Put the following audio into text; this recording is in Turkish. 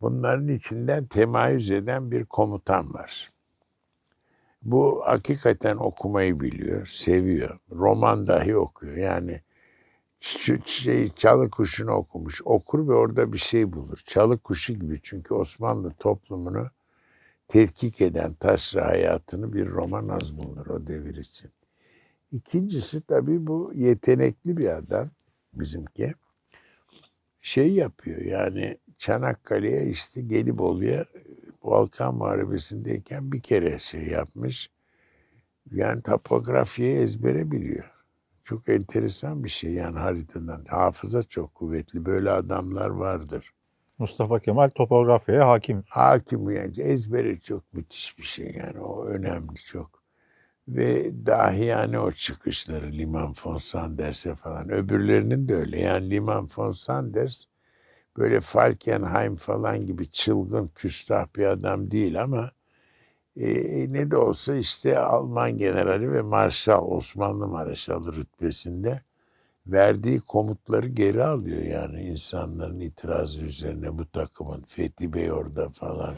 Bunların içinden temayüz eden bir komutan var. Bu hakikaten okumayı biliyor, seviyor. Roman dahi okuyor. Yani şey, çalı kuşunu okumuş. Okur ve orada bir şey bulur. Çalı kuşu gibi çünkü Osmanlı toplumunu tetkik eden taşra hayatını bir roman az bulunur o devir için. İkincisi tabii bu yetenekli bir adam bizimki. Şey yapıyor yani Çanakkale'ye işte Gelibolu'ya Balkan Muharebesi'ndeyken bir kere şey yapmış. Yani topografiyi ezbere biliyor. Çok enteresan bir şey yani haritadan. Hafıza çok kuvvetli. Böyle adamlar vardır. Mustafa Kemal topografyaya hakim. Hakim yani ezbere çok müthiş bir şey yani o önemli çok. Ve dahi yani o çıkışları Liman von Sanders'e falan öbürlerinin de öyle. Yani Liman von Sanders böyle Falkenhayn falan gibi çılgın küstah bir adam değil ama e, ne de olsa işte Alman generali ve marşal Osmanlı marşalı rütbesinde verdiği komutları geri alıyor yani insanların itirazı üzerine bu takımın Fethi Bey orada falan.